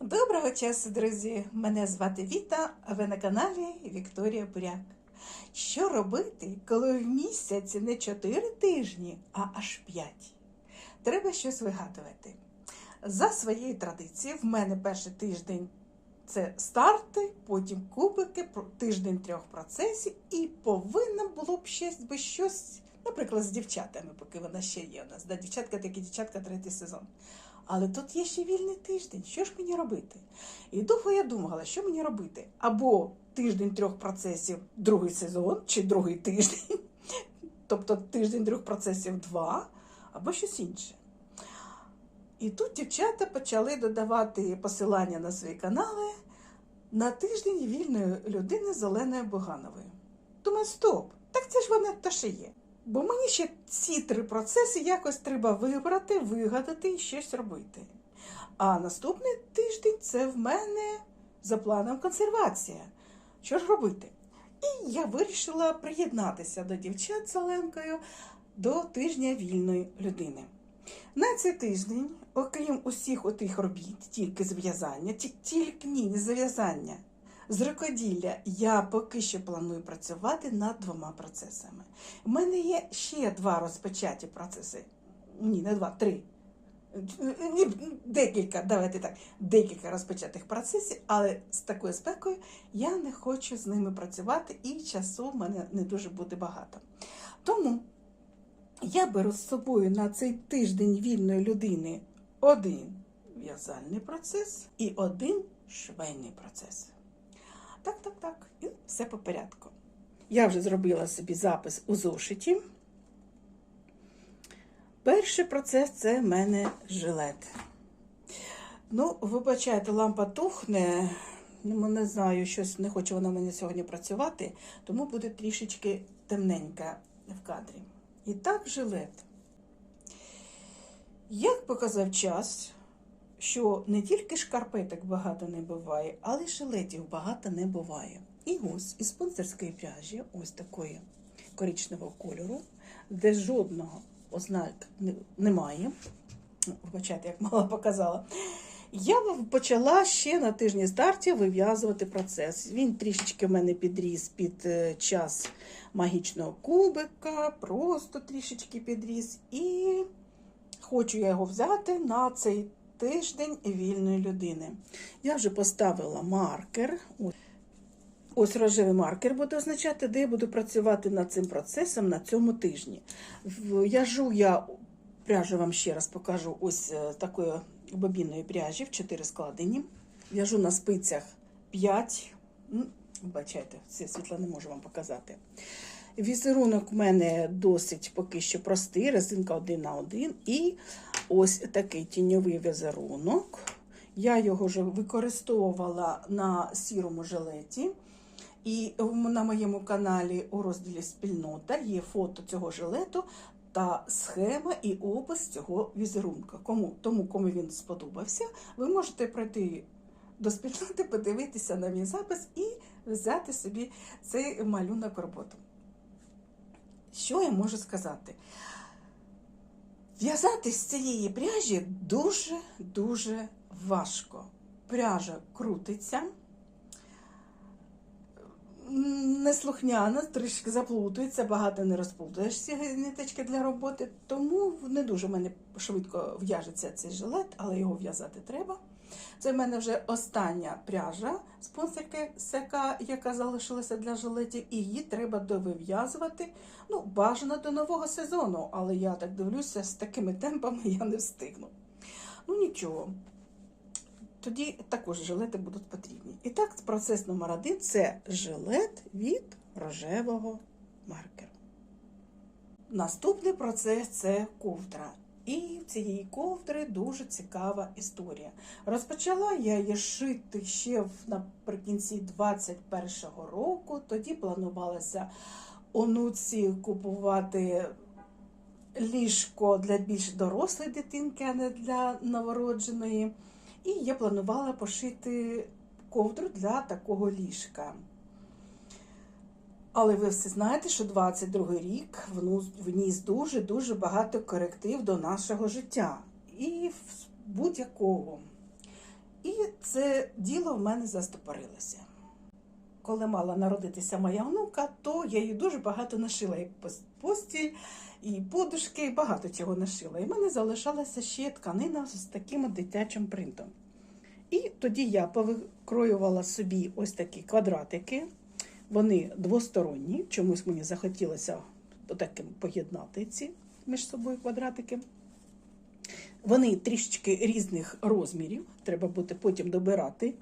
Доброго часу, друзі! Мене звати Віта, а ви на каналі Вікторія Буряк. Що робити, коли в місяці не 4 тижні, а аж 5? Треба щось вигадувати. За своєю традицією, в мене перший тиждень це старти, потім кубики, тиждень трьох процесів, і повинно було б щось би щось, наприклад, з дівчатами, поки вона ще є у нас. Да, дівчатка такі дівчатка, третій сезон. Але тут є ще вільний тиждень. Що ж мені робити? І довго я думала, що мені робити? Або тиждень трьох процесів, другий сезон, чи другий тиждень, тобто тиждень трьох процесів два, або щось інше. І тут дівчата почали додавати посилання на свої канали на тиждень вільної людини з Оленою Богановою. Думаю, стоп, так це ж вона та ще є. Бо мені ще ці три процеси якось треба вибрати, вигадати і щось робити. А наступний тиждень це в мене за планом консервація. Що ж робити? І я вирішила приєднатися до дівчат з Оленкою до тижня вільної людини. На цей тиждень, окрім усіх отих робіт, тільки зв'язання, тільки ні, не зв'язання, з рукоділля, я поки що планую працювати над двома процесами. У мене є ще два розпочаті процеси. Ні, не два, три. Декілька, давайте так, декілька розпочатих процесів, але з такою спекою я не хочу з ними працювати, і часу в мене не дуже буде багато. Тому я беру з собою на цей тиждень вільної людини один в'язальний процес і один швейний процес. Так, так, так. І все по порядку. Я вже зробила собі запис у зошиті. Перший процес це в мене жилет. Ну, вибачайте, лампа тухне. Ну, не знаю, щось не хоче вона в мене сьогодні працювати, тому буде трішечки темненька в кадрі. І так, жилет. Як показав час, що не тільки шкарпеток багато не буває, але й жилетів багато не буває. І ось із спонсорської пряжі, ось такої коричневого кольору, де жодного ознак немає. Вибачайте, як мала показала. Я почала ще на тижні старті вив'язувати процес. Він трішечки в мене підріс під е, час магічного кубика, просто трішечки підріс. І хочу я його взяти на цей тиждень вільної людини. Я вже поставила маркер. Ось. Рожевий маркер буде означати, де я буду працювати над цим процесом на цьому тижні. В'яжу я пряжу вам ще раз покажу ось е, такої бобінної пряжі в 4 складені. В'яжу на спицях 5. Ну, Бачайте, це світло не можу вам показати. Візерунок у мене досить поки що простий, резинка 1 на 1. І ось такий тіньовий візерунок. Я його вже використовувала на сірому жилеті. І на моєму каналі у розділі Спільнота є фото цього жилету та схема і опис цього візерунка. Кому, тому, кому він сподобався, ви можете пройти до спільноти, подивитися на мій запис і взяти собі цей малюнок роботу. Що я можу сказати? В'язати з цієї пряжі дуже-дуже важко. Пряжа крутиться, неслухняна, трішки заплутується, багато не розплутаєш ці ниточки для роботи, тому не дуже в мене швидко в'яжеться цей жилет, але його в'язати треба. Це в мене вже остання пряжа спонсорки сека, яка залишилася для жилетів, і її треба довив'язувати. Ну, бажано до нового сезону, але я так дивлюся, з такими темпами я не встигну. Ну нічого. Тоді також жилети будуть потрібні. І так, процес номер один це жилет від рожевого маркеру. Наступний процес це ковдра. І в цієї ковдри дуже цікава історія. Розпочала я її шити ще наприкінці 21-го року. Тоді планувалося онуці купувати ліжко для більш дорослої дитинки, а не для новородженої. І я планувала пошити ковдру для такого ліжка. Але ви всі знаєте, що 22 рік вніс дуже-дуже багато коректив до нашого життя. І будь-якого І це діло в мене застопорилося. Коли мала народитися моя онука, то я їй дуже багато нашила і постіль, і подушки, і багато чого нашила. І в мене залишалася ще тканина з таким дитячим принтом. І тоді я повикроювала собі ось такі квадратики. Вони двосторонні. Чомусь мені захотілося таким поєднати ці між собою квадратики. Вони трішечки різних розмірів, треба буде потім добирати.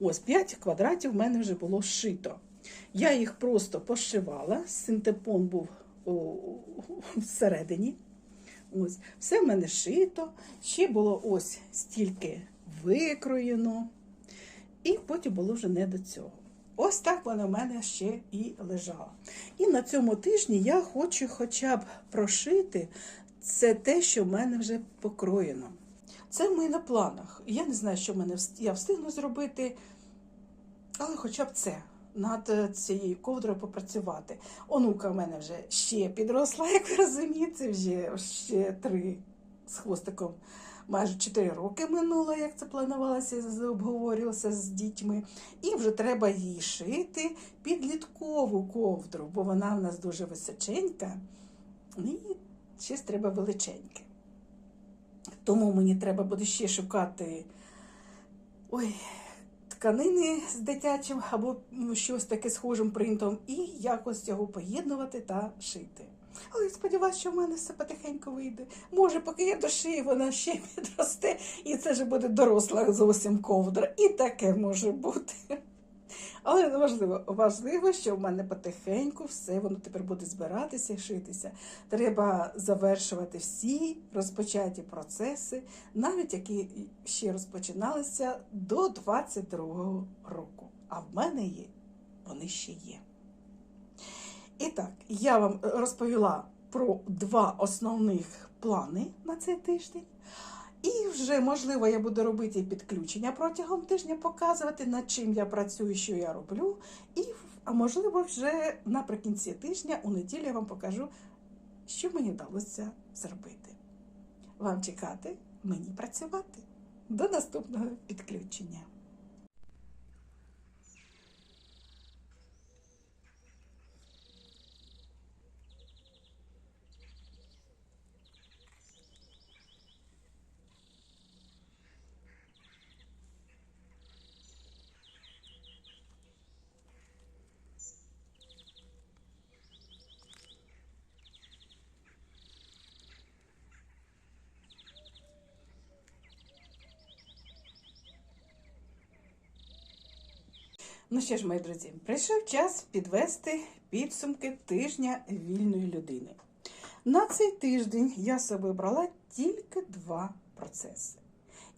Ось 5 квадратів в мене вже було зшито. Я їх просто пошивала, синтепон був о, всередині. Ось, все в мене шито. Ще було ось стільки викроєно. І потім було вже не до цього. Ось так вона в мене ще і лежала. І на цьому тижні я хочу хоча б прошити це те, що в мене вже покроєно. Це в на планах. Я не знаю, що в мене я встигну зробити, але хоча б це. Над е, цією ковдрою попрацювати. Онука в мене вже ще підросла, як ви розумієте, вже ще три з хвостиком. Майже 4 роки минуло, як це планувалося, обговорювалося з дітьми. І вже треба їй шити підліткову ковдру, бо вона в нас дуже височенька. І щось треба величеньке. Тому мені треба буде ще шукати ой, тканини з дитячим або ну, щось таке схожим принтом, і якось його поєднувати та шити. Але сподіваюся, що в мене все потихеньку вийде. Може, поки я дошию, вона ще підросте, і це вже буде доросла зовсім ковдра. І таке може бути. Але важливо, важливо, що в мене потихеньку все воно тепер буде збиратися і шитися. Треба завершувати всі розпочаті процеси, навіть які ще розпочиналися до 22-го року. А в мене є, вони ще є. І так, я вам розповіла про два основних плани на цей тиждень. І вже, можливо, я буду робити підключення протягом тижня, показувати, над чим я працюю, що я роблю. І, а можливо, вже наприкінці тижня, у неділю я вам покажу, що мені вдалося зробити. Вам чекати, мені працювати. До наступного підключення. Ну що ж, мої друзі, прийшов час підвести підсумки тижня вільної людини. На цей тиждень я собі обрала тільки два процеси.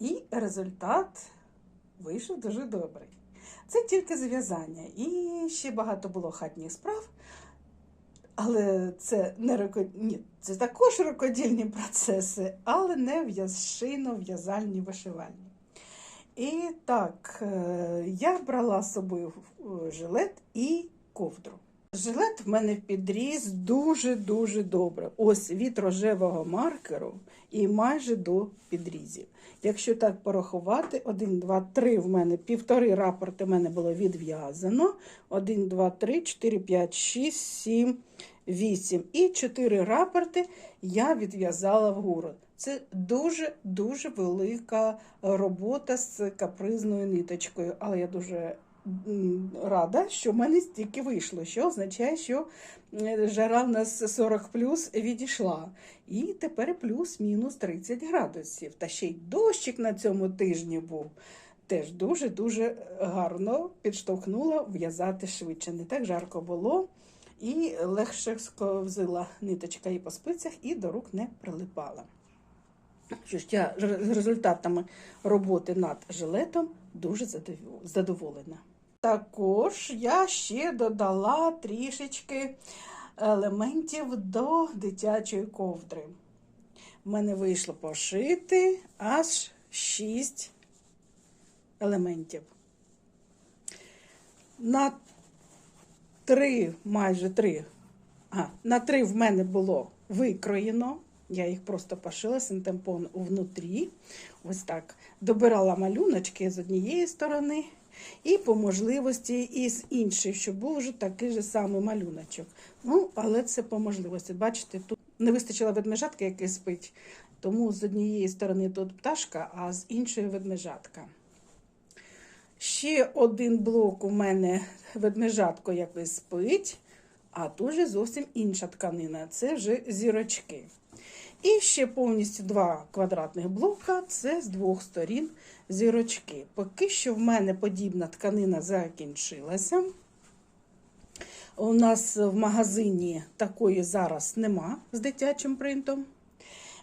І результат вийшов дуже добрий. Це тільки зв'язання. І ще багато було хатніх справ. Але це не руко... Ні, це також рукодільні процеси, але не в'язшино-в'язальні вишивальні. І так, е, я брала з собою е, жилет і ковдру. Жилет в мене підріс дуже-дуже добре. Ось від рожевого маркеру і майже до підрізів. Якщо так порахувати, 1, 2, 3 в мене, півтори рапорти в мене було відв'язано. 1, 2, 3, 4, 5, 6, 7, 8. І 4 рапорти я відв'язала вгору. Це дуже-дуже велика робота з капризною ниточкою. Але я дуже рада, що в мене стільки вийшло, що означає, що е, жара в нас 40 плюс відійшла. І тепер плюс-мінус 30 градусів. Та ще й дощик на цьому тижні був. Теж дуже-дуже гарно підштовхнула в'язати швидше. Не так жарко було. І легше сковзила ниточка і по спицях, і до рук не прилипала. Що я з результатами роботи над жилетом дуже задоволена. Також я ще додала трішечки елементів до дитячої ковдри. В мене вийшло пошити аж 6 елементів. На три, майже три, а, на три в мене було викроєно Я їх просто пошила синтемпон внутрі. Ось так. Добирала малюночки з однієї сторони, і по можливості, і з іншої, щоб був вже такий же самий малюночок. Ну, але це по можливості. Бачите, тут не вистачило ведмежатки, який спить. Тому з однієї сторони тут пташка, а з іншої ведмежатка. Ще один блок у мене ведмежатко, який спить, а тут же зовсім інша тканина. Це вже зірочки. І ще повністю два квадратних блока це з двох сторін зірочки. Поки що в мене подібна тканина закінчилася. У нас в магазині такої зараз нема з дитячим принтом.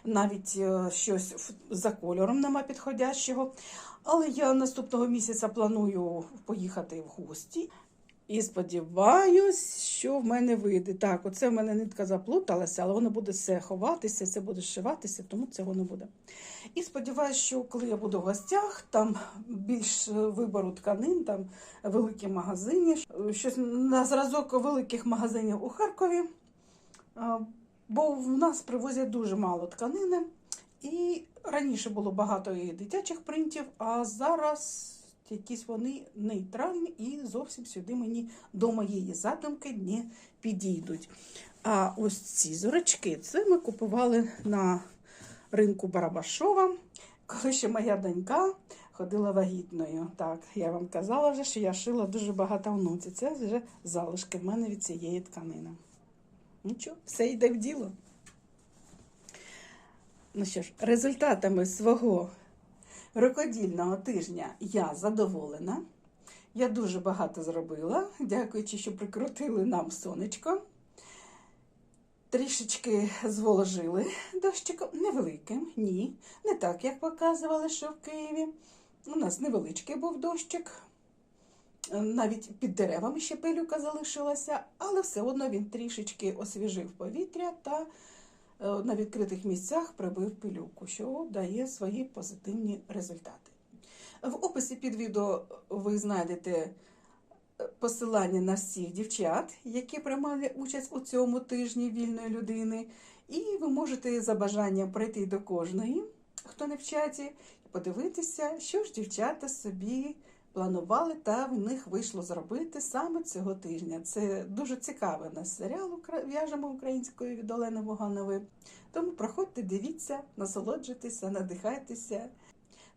Навіть е, щось за кольором нема підходящого. Але я наступного місяця планую поїхати в гості. І сподіваюсь, що в мене вийде. Так, оце в мене нитка заплуталася, але воно буде все ховатися, це буде зшиватися, тому цього не буде. І сподіваюся, що коли я буду в гостях, там більш вибору тканин, там великі магазини, щось на зразок великих магазинів у Харкові. Бо в нас привозять дуже мало тканини. І раніше було багато дитячих принтів, а зараз якісь вони нейтральні і зовсім сюди мені до моєї задумки не підійдуть. А ось ці зорочки, це ми купували на ринку Барабашова, коли ще моя донька ходила вагітною. Так, я вам казала вже, що я шила дуже багато внуці. Це вже залишки в мене від цієї тканини. Нічого, все йде в діло. Ну що ж, результатами свого рукодільного тижня я задоволена. Я дуже багато зробила, дякуючи, що прикрутили нам сонечко. Трішечки зволожили дощиком, невеликим, ні. Не так, як показували, що в Києві. У нас невеличкий був дощик. Навіть під деревами ще пилюка залишилася, але все одно він трішечки освіжив повітря та на відкритих місцях прибив пилюку, що дає свої позитивні результати. В описі під відео ви знайдете е, посилання на всіх дівчат, які приймали участь у цьому тижні вільної людини, і ви можете за бажанням прийти до кожної, хто не в чаті, і подивитися, що ж дівчата собі планували, та в них вийшло зробити саме цього тижня. Це дуже цікавий у нас серіал в'яжемо українською від Олени Воганової. Тому проходьте, дивіться, насолоджуйтеся, надихайтеся.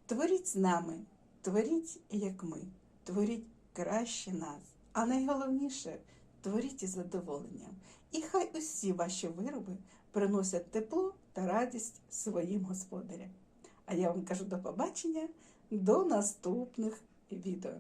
Творіть з нами, творіть як ми, творіть краще нас. А найголовніше творіть із задоволенням. І хай усі ваші вироби приносять тепло та радість своїм господарям. А я вам кажу до побачення, до наступних відео.